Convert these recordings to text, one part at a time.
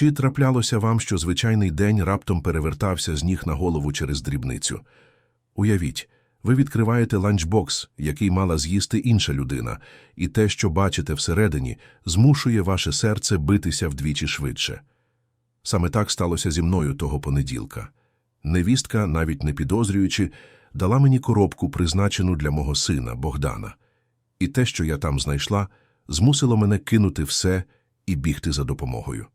Чи траплялося вам, що звичайний день раптом перевертався з ніг на голову через дрібницю? Уявіть, ви відкриваєте ланчбокс, який мала з'їсти інша людина, і те, що бачите всередині, змушує ваше серце битися вдвічі швидше. Саме так сталося зі мною того понеділка. Невістка, навіть не підозрюючи, дала мені коробку, призначену для мого сина Богдана. І те, що я там знайшла, змусило мене кинути все і бігти за допомогою.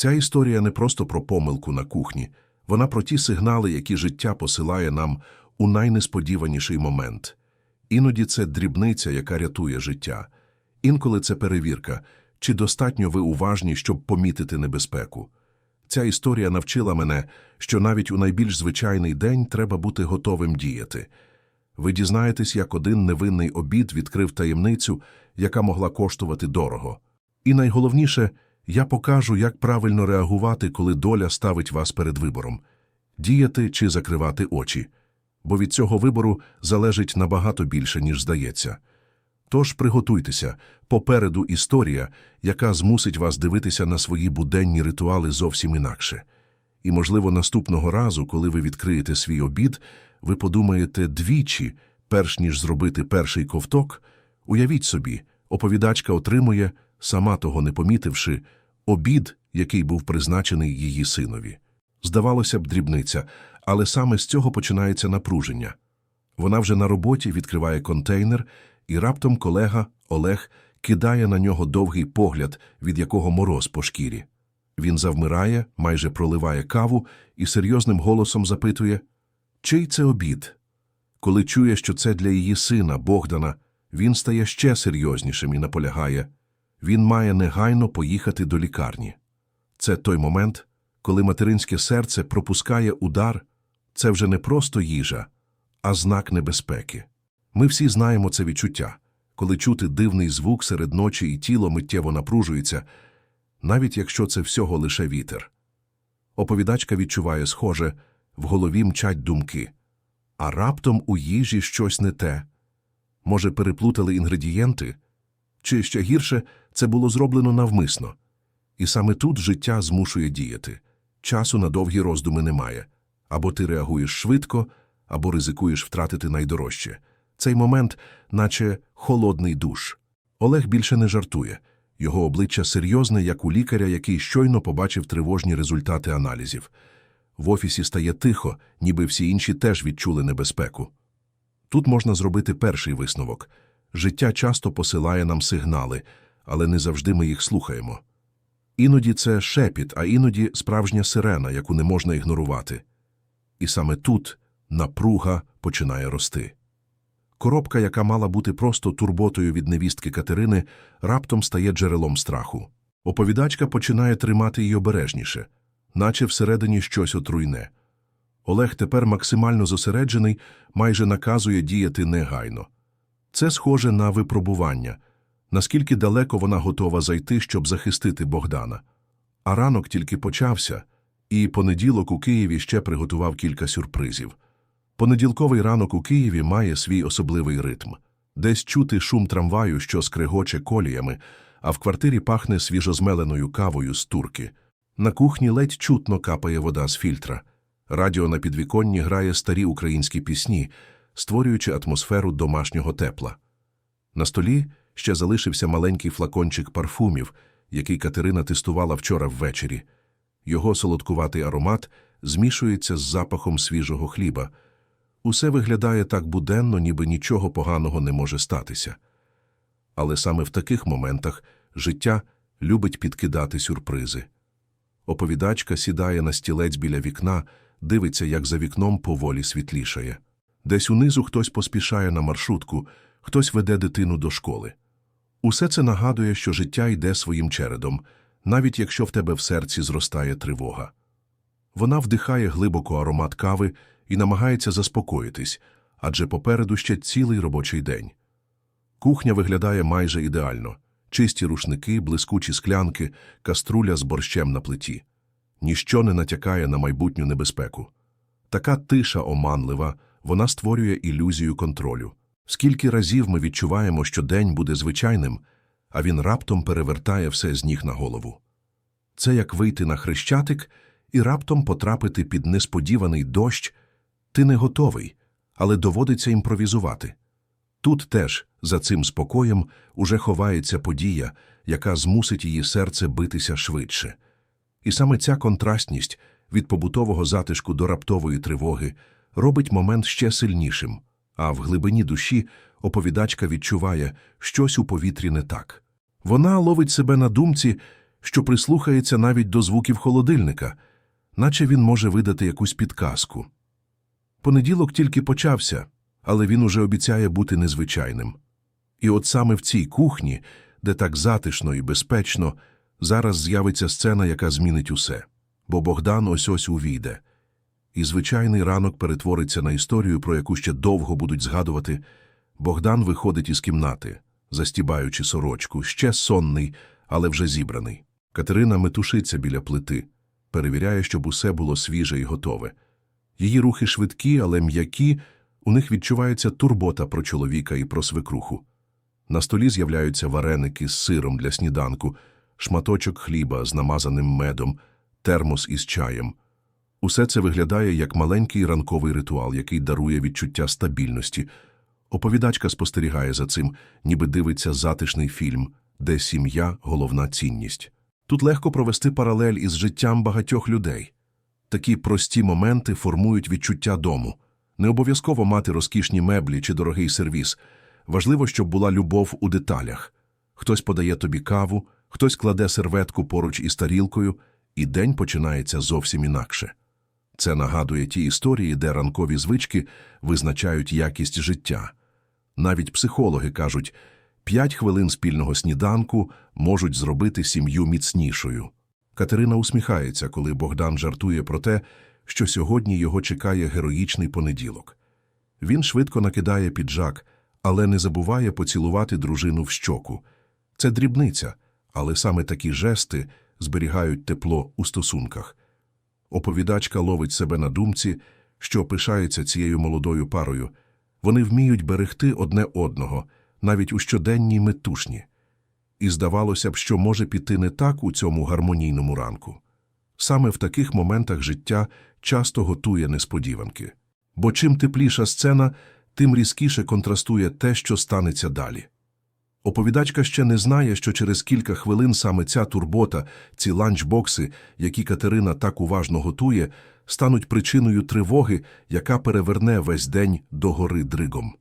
Ця історія не просто про помилку на кухні, вона про ті сигнали, які життя посилає нам у найнесподіваніший момент. Іноді це дрібниця, яка рятує життя. Інколи це перевірка, чи достатньо ви уважні, щоб помітити небезпеку. Ця історія навчила мене, що навіть у найбільш звичайний день треба бути готовим діяти. Ви дізнаєтесь, як один невинний обід відкрив таємницю, яка могла коштувати дорого. І найголовніше, я покажу, як правильно реагувати, коли доля ставить вас перед вибором – діяти чи закривати очі. Бо від цього вибору залежить набагато більше, ніж здається. Тож приготуйтеся, попереду історія, яка змусить вас дивитися на свої буденні ритуали зовсім інакше. І, можливо, наступного разу, коли ви відкриєте свій обід, ви подумаєте двічі, перш ніж зробити перший ковток, уявіть собі, оповідачка отримує, сама того не помітивши, обід, який був призначений її синові. Здавалося б, дрібниця, але саме з цього починається напруження. Вона вже на роботі відкриває контейнер, і раптом колега Олег кидає на нього довгий погляд, від якого мороз по шкірі. Він завмирає, майже проливає каву і серйозним голосом запитує Чий це обід? Коли чує, що це для її сина, Богдана, він стає ще серйознішим і наполягає він має негайно поїхати до лікарні. Це той момент, коли материнське серце пропускає удар, це вже не просто їжа, а знак небезпеки. Ми всі знаємо це відчуття, коли чути дивний звук серед ночі і тіло миттєво напружується, навіть якщо це всього лише вітер. Оповідачка відчуває схоже, в голові мчать думки, а раптом у їжі щось не те. Може, переплутали інгредієнти? Чи ще гірше, це було зроблено навмисно. І саме тут життя змушує діяти. Часу на довгі роздуми немає. Або ти реагуєш швидко, або ризикуєш втратити найдорожче. Цей момент, наче холодний душ. Олег більше не жартує. Його обличчя серйозне, як у лікаря, який щойно побачив тривожні результати аналізів. В офісі стає тихо, ніби всі інші теж відчули небезпеку. Тут можна зробити перший висновок. Життя часто посилає нам сигнали, але не завжди ми їх слухаємо. Іноді це шепіт, а іноді справжня сирена, яку не можна ігнорувати. І саме тут напруга починає рости. Коробка, яка мала бути просто турботою від невістки Катерини, раптом стає джерелом страху. Оповідачка починає тримати її обережніше, наче всередині щось отруйне. Олег тепер максимально зосереджений, майже наказує діяти негайно. Це схоже на випробування, наскільки далеко вона готова зайти, щоб захистити Богдана. А ранок тільки почався, і понеділок у Києві ще приготував кілька сюрпризів. Понеділковий ранок у Києві має свій особливий ритм. Десь чути шум трамваю, що скрегоче коліями, а в квартирі пахне свіжозмеленою кавою з турки. На кухні ледь чутно капає вода з фільтра. Радіо на підвіконні грає старі українські пісні, створюючи атмосферу домашнього тепла. На столі ще залишився маленький флакончик парфумів, який Катерина тестувала вчора ввечері. Його солодкуватий аромат змішується з запахом свіжого хліба. Усе виглядає так буденно, ніби нічого поганого не може статися. Але саме в таких моментах життя любить підкидати сюрпризи. Оповідачка сідає на стілець біля вікна, дивиться, як за вікном поволі світлішає. Десь унизу хтось поспішає на маршрутку, хтось веде дитину до школи. Усе це нагадує, що життя йде своїм чередом, навіть якщо в тебе в серці зростає тривога. Вона вдихає глибоко аромат кави і намагається заспокоїтись, адже попереду ще цілий робочий день. Кухня виглядає майже ідеально чисті рушники, блискучі склянки, каструля з борщем на плиті. Ніщо не натякає на майбутню небезпеку. Така тиша оманлива, вона створює ілюзію контролю. Скільки разів ми відчуваємо, що день буде звичайним, а він раптом перевертає все з ніг на голову. Це як вийти на хрещатик і раптом потрапити під несподіваний дощ. Ти не готовий, але доводиться імпровізувати. Тут теж, за цим спокоєм, уже ховається подія, яка змусить її серце битися швидше. І саме ця контрастність від побутового затишку до раптової тривоги робить момент ще сильнішим, а в глибині душі оповідачка відчуває щось у повітрі не так. Вона ловить себе на думці, що прислухається навіть до звуків холодильника, наче він може видати якусь підказку. Понеділок тільки почався, але він уже обіцяє бути незвичайним. І от саме в цій кухні, де так затишно і безпечно, зараз з'явиться сцена, яка змінить усе. Бо Богдан ось ось увійде. І звичайний ранок перетвориться на історію, про яку ще довго будуть згадувати. Богдан виходить із кімнати, застібаючи сорочку, ще сонний, але вже зібраний. Катерина метушиться біля плити, перевіряє, щоб усе було свіже і готове. Її рухи швидкі, але м'які, у них відчувається турбота про чоловіка і про свекруху. На столі з'являються вареники з сиром для сніданку, шматочок хліба з намазаним медом, термос із чаєм. Усе це виглядає як маленький ранковий ритуал, який дарує відчуття стабільності. Оповідачка спостерігає за цим, ніби дивиться затишний фільм, де сім'я – головна цінність. Тут легко провести паралель із життям багатьох людей. Такі прості моменти формують відчуття дому. Не обов'язково мати розкішні меблі чи дорогий сервіс. Важливо, щоб була любов у деталях. Хтось подає тобі каву, хтось кладе серветку поруч із тарілкою, і день починається зовсім інакше. Це нагадує ті історії, де ранкові звички визначають якість життя. Навіть психологи кажуть, п'ять хвилин спільного сніданку можуть зробити сім'ю міцнішою. Катерина усміхається, коли Богдан жартує про те, що сьогодні його чекає героїчний понеділок. Він швидко накидає піджак, але не забуває поцілувати дружину в щоку. Це дрібниця, але саме такі жести зберігають тепло у стосунках. Оповідачка ловить себе на думці, що пишається цією молодою парою. Вони вміють берегти одне одного, навіть у щоденній метушні. І здавалося б, що може піти не так у цьому гармонійному ранку. Саме в таких моментах життя часто готує несподіванки. Бо чим тепліша сцена, тим різкіше контрастує те, що станеться далі. Оповідачка ще не знає, що через кілька хвилин саме ця турбота, ці ланчбокси, які Катерина так уважно готує, стануть причиною тривоги, яка переверне весь день до гори дригом.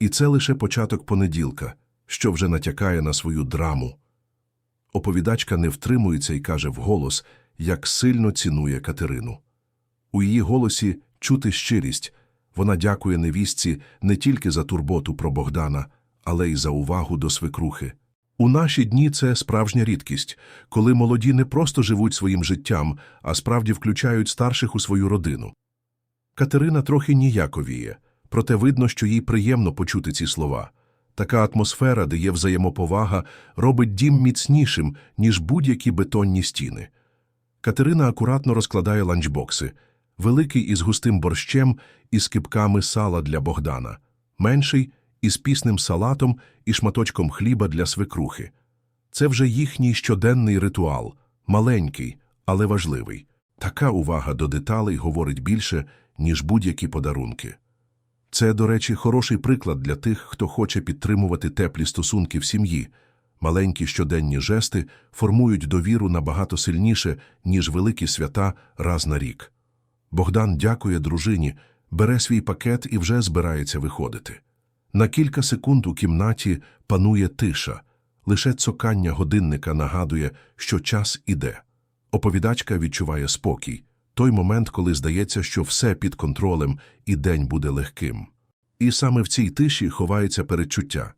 І це лише початок понеділка, що вже натякає на свою драму. Оповідачка не втримується і каже вголос, як сильно цінує Катерину. У її голосі чути щирість. Вона дякує невістці не тільки за турботу про Богдана, але й за увагу до свекрухи. У наші дні це справжня рідкість, коли молоді не просто живуть своїм життям, а справді включають старших у свою родину. Катерина трохи ніяковіє, проте видно, що їй приємно почути ці слова. Така атмосфера, де є взаємоповага, робить дім міцнішим, ніж будь-які бетонні стіни. Катерина акуратно розкладає ланчбокси, великий із густим борщем і скипками сала для Богдана, менший із пісним салатом і шматочком хліба для свекрухи. Це вже їхній щоденний ритуал, маленький, але важливий. Така увага до деталей говорить більше, ніж будь-які подарунки. Це, до речі, хороший приклад для тих, хто хоче підтримувати теплі стосунки в сім'ї. Маленькі щоденні жести формують довіру набагато сильніше, ніж великі свята раз на рік. Богдан дякує дружині, бере свій пакет і вже збирається виходити. На кілька секунд у кімнаті панує тиша, лише цокання годинника нагадує, що час іде. Оповідачка відчуває спокій, той момент, коли здається, що все під контролем і день буде легким. І саме в цій тиші ховається передчуття.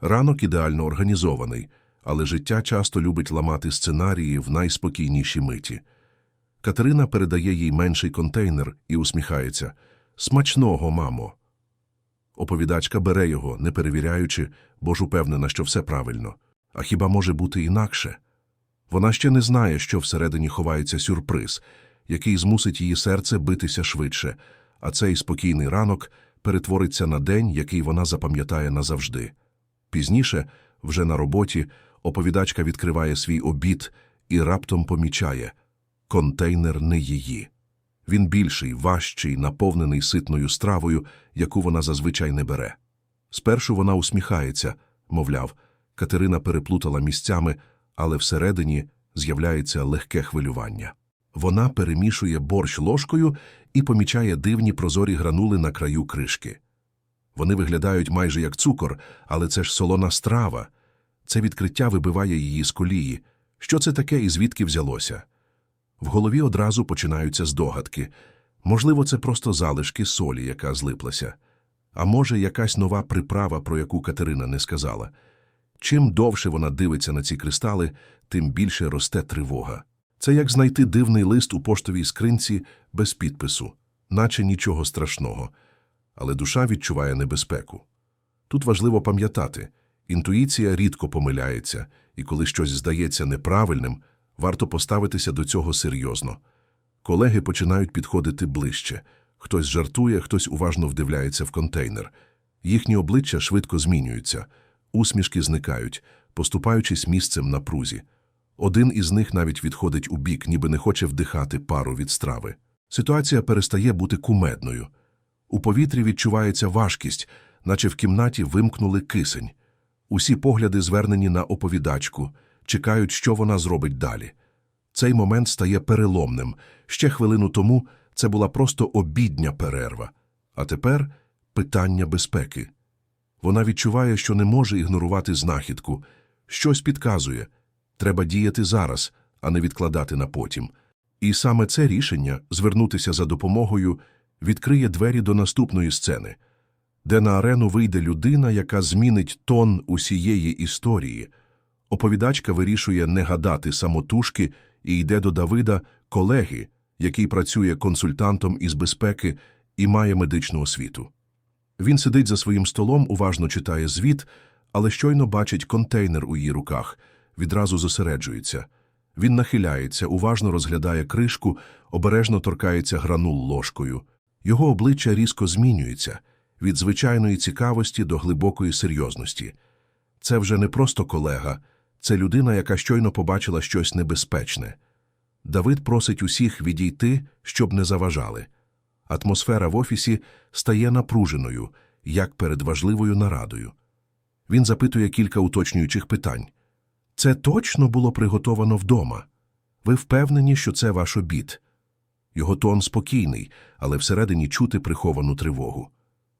Ранок ідеально організований, але життя часто любить ламати сценарії в найспокійніші миті. Катерина передає їй менший контейнер і усміхається. Смачного, мамо. Оповідачка бере його, не перевіряючи, бо ж упевнена, що все правильно. А хіба може бути інакше? Вона ще не знає, що всередині ховається сюрприз, який змусить її серце битися швидше, а цей спокійний ранок перетвориться на день, який вона запам'ятає назавжди. Пізніше, вже на роботі, оповідачка відкриває свій обід і раптом помічає – контейнер не її. Він більший, важчий, наповнений ситною стравою, яку вона зазвичай не бере. Спершу вона усміхається, мовляв, Катерина переплутала місцями, але всередині з'являється легке хвилювання. Вона перемішує борщ ложкою і помічає дивні прозорі гранули на краю кришки. Вони виглядають майже як цукор, але це ж солона страва. Це відкриття вибиває її з колії. Що це таке і звідки взялося? В голові одразу починаються здогадки. Можливо, це просто залишки солі, яка злиплася. А може, якась нова приправа, про яку Катерина не сказала. Чим довше вона дивиться на ці кристали, тим більше росте тривога. Це як знайти дивний лист у поштовій скринці без підпису, наче нічого страшного. Але душа відчуває небезпеку. Тут важливо пам'ятати, інтуїція рідко помиляється, і коли щось здається неправильним, варто поставитися до цього серйозно. Колеги починають підходити ближче. Хтось жартує, хтось уважно вдивляється в контейнер. Їхні обличчя швидко змінюються, усмішки зникають, поступаючись місцем на прузі. Один із них навіть відходить у бік, ніби не хоче вдихати пару від страви. Ситуація перестає бути кумедною. У повітрі відчувається важкість, наче в кімнаті вимкнули кисень. Усі погляди звернені на оповідачку, чекають, що вона зробить далі. Цей момент стає переломним. Ще хвилину тому це була просто обідня перерва. А тепер питання безпеки. Вона відчуває, що не може ігнорувати знахідку. Щось підказує. Треба діяти зараз, а не відкладати на потім. І саме це рішення звернутися за допомогою відкриє двері до наступної сцени, де на арену вийде людина, яка змінить тон усієї історії. Оповідачка вирішує не гадати самотужки і йде до Давида, колеги, який працює консультантом із безпеки і має медичну освіту. Він сидить за своїм столом, уважно читає звіт, але щойно бачить контейнер у її руках, відразу зосереджується. Він нахиляється, уважно розглядає кришку, обережно торкається гранул ложкою. Його обличчя різко змінюється від звичайної цікавості до глибокої серйозності. Це вже не просто колега, це людина, яка щойно побачила щось небезпечне. Давид просить усіх відійти, щоб не заважали. Атмосфера в офісі стає напруженою, як перед важливою нарадою. Він запитує кілька уточнюючих питань. Це точно було приготовано вдома? Ви впевнені, що це ваш обід? Його тон спокійний, але всередині чути приховану тривогу.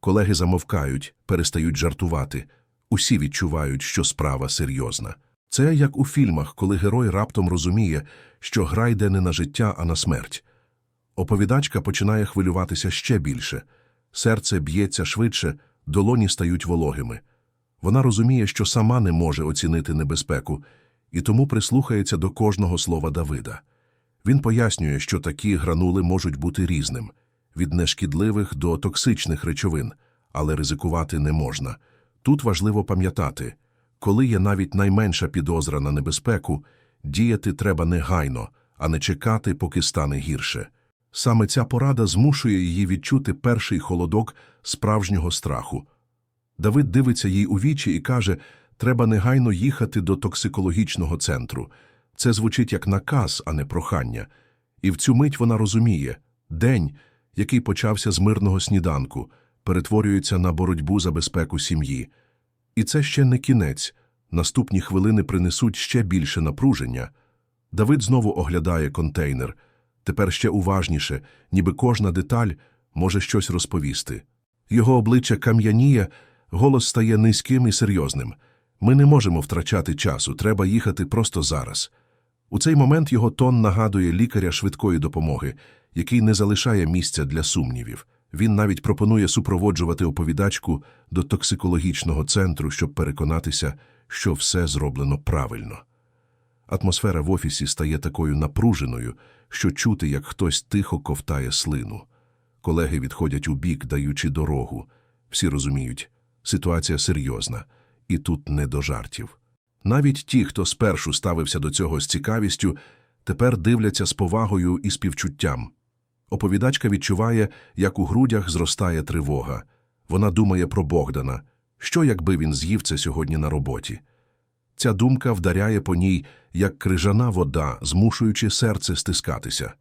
Колеги замовкають, перестають жартувати. Усі відчувають, що справа серйозна. Це як у фільмах, коли герой раптом розуміє, що гра йде не на життя, а на смерть. Оповідачка починає хвилюватися ще більше. Серце б'ється швидше, долоні стають вологими. Вона розуміє, що сама не може оцінити небезпеку, і тому прислухається до кожного слова Давида. Він пояснює, що такі гранули можуть бути різним від нешкідливих до токсичних речовин, але ризикувати не можна. Тут важливо пам'ятати, коли є навіть найменша підозра на небезпеку, діяти треба негайно, а не чекати, поки стане гірше. Саме ця порада змушує її відчути перший холодок справжнього страху. Давид дивиться їй у вічі і каже, треба негайно їхати до токсикологічного центру. Це звучить як наказ, а не прохання. І в цю мить вона розуміє – день, який почався з мирного сніданку, перетворюється на боротьбу за безпеку сім'ї. І це ще не кінець. Наступні хвилини принесуть ще більше напруження. Давид знову оглядає контейнер. Тепер ще уважніше, ніби кожна деталь може щось розповісти. Його обличчя кам'яніє, голос стає низьким і серйозним. Ми не можемо втрачати часу, треба їхати просто зараз. У цей момент його тон нагадує лікаря швидкої допомоги, який не залишає місця для сумнівів. Він навіть пропонує супроводжувати оповідачку до токсикологічного центру, щоб переконатися, що все зроблено правильно. Атмосфера в офісі стає такою напруженою, що чути, як хтось тихо ковтає слину. Колеги відходять у бік, даючи дорогу. Всі розуміють, ситуація серйозна, і тут не до жартів. Навіть ті, хто спершу ставився до цього з цікавістю, тепер дивляться з повагою і співчуттям. Оповідачка відчуває, як у грудях зростає тривога. Вона думає про Богдана. Що, якби він з'їв це сьогодні на роботі? Ця думка вдаряє по ній, як крижана вода, змушуючи серце стискатися.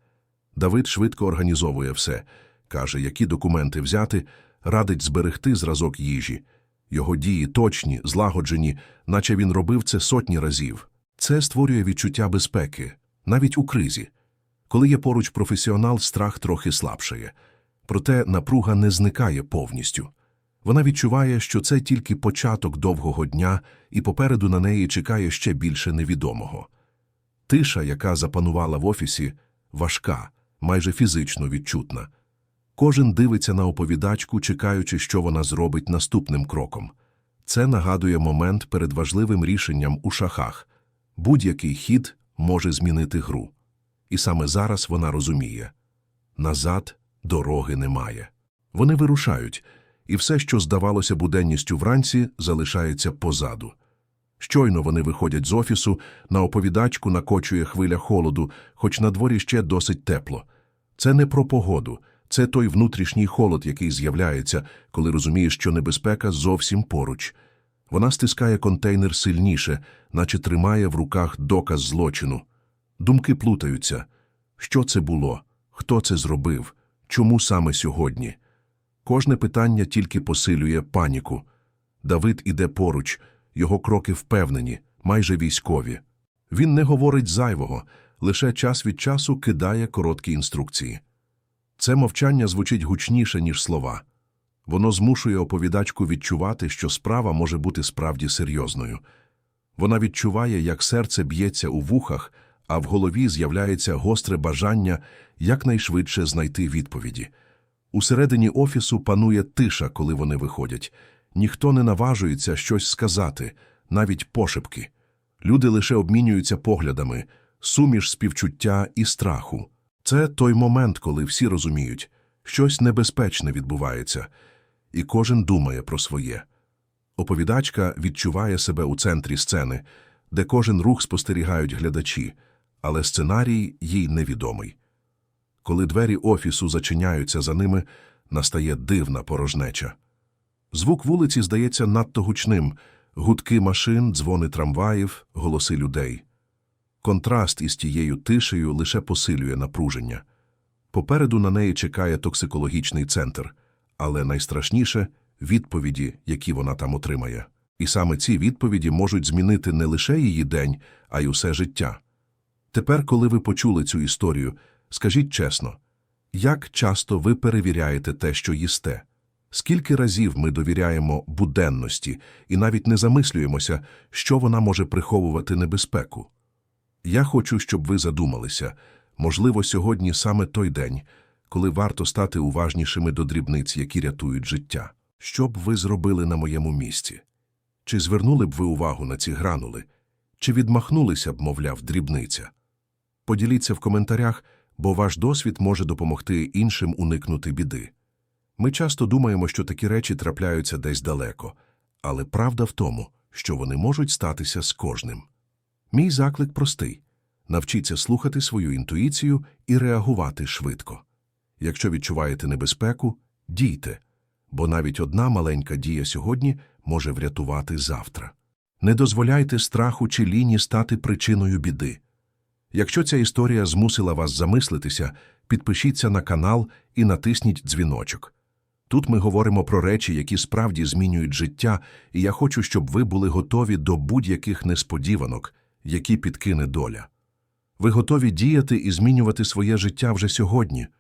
Давид швидко організовує все. Каже, які документи взяти, радить зберегти зразок їжі. Його дії точні, злагоджені, наче він робив це сотні разів. Це створює відчуття безпеки, навіть у кризі. Коли є поруч професіонал, страх трохи слабшає. Проте напруга не зникає повністю. Вона відчуває, що це тільки початок довгого дня, і попереду на неї чекає ще більше невідомого. Тиша, яка запанувала в офісі, важка, майже фізично відчутна. Кожен дивиться на оповідачку, чекаючи, що вона зробить наступним кроком. Це нагадує момент перед важливим рішенням у шахах. Будь-який хід може змінити гру. І саме зараз вона розуміє – назад дороги немає. Вони вирушають, і все, що здавалося буденністю вранці, залишається позаду. Щойно вони виходять з офісу, на оповідачку накочує хвиля холоду, хоч на дворі ще досить тепло. Це не про погоду, це той внутрішній холод, який з'являється, коли розумієш, що небезпека зовсім поруч. Вона стискає контейнер сильніше, наче тримає в руках доказ злочину. Думки плутаються. Що це було? Хто це зробив? Чому саме сьогодні? Кожне питання тільки посилює паніку. Давид іде поруч, його кроки впевнені, майже військові. Він не говорить зайвого, лише час від часу кидає короткі інструкції. Це мовчання звучить гучніше, ніж слова. Воно змушує оповідачку відчувати, що справа може бути справді серйозною. Вона відчуває, як серце б'ється у вухах, а в голові з'являється гостре бажання якнайшвидше знайти відповіді. Усередині офісу панує тиша, коли вони виходять. Ніхто не наважується щось сказати, навіть пошепки. Люди лише обмінюються поглядами, суміш співчуття і страху. Це той момент, коли всі розуміють, щось небезпечне відбувається, і кожен думає про своє. Оповідачка відчуває себе у центрі сцени, де кожен рух спостерігають глядачі, але сценарій їй невідомий. Коли двері офісу зачиняються за ними, настає дивна порожнеча. Звук вулиці здається надто гучним – гудки машин, дзвони трамваїв, голоси людей. Контраст із тією тишею лише посилює напруження. Попереду на неї чекає токсикологічний центр, але найстрашніше – відповіді, які вона там отримає. І саме ці відповіді можуть змінити не лише її день, а й усе життя. Тепер, коли ви почули цю історію, скажіть чесно, як часто ви перевіряєте те, що їсте? Скільки разів ми довіряємо буденності і навіть не замислюємося, що вона може приховувати небезпеку? Я хочу, щоб ви задумалися. Можливо, сьогодні саме той день, коли варто стати уважнішими до дрібниць, які рятують життя. Що б ви зробили на моєму місці? Чи звернули б ви увагу на ці гранули? Чи відмахнулися б, мовляв, дрібниця? Поділіться в коментарях, бо ваш досвід може допомогти іншим уникнути біди. Ми часто думаємо, що такі речі трапляються десь далеко, але правда в тому, що вони можуть статися з кожним. Мій заклик простий – навчіться слухати свою інтуїцію і реагувати швидко. Якщо відчуваєте небезпеку, дійте, бо навіть одна маленька дія сьогодні може врятувати завтра. Не дозволяйте страху чи ліні стати причиною біди. Якщо ця історія змусила вас замислитися, підпишіться на канал і натисніть дзвіночок. Тут ми говоримо про речі, які справді змінюють життя, і я хочу, щоб ви були готові до будь-яких несподіванок, які підкине доля. Ви готові діяти і змінювати своє життя вже сьогодні –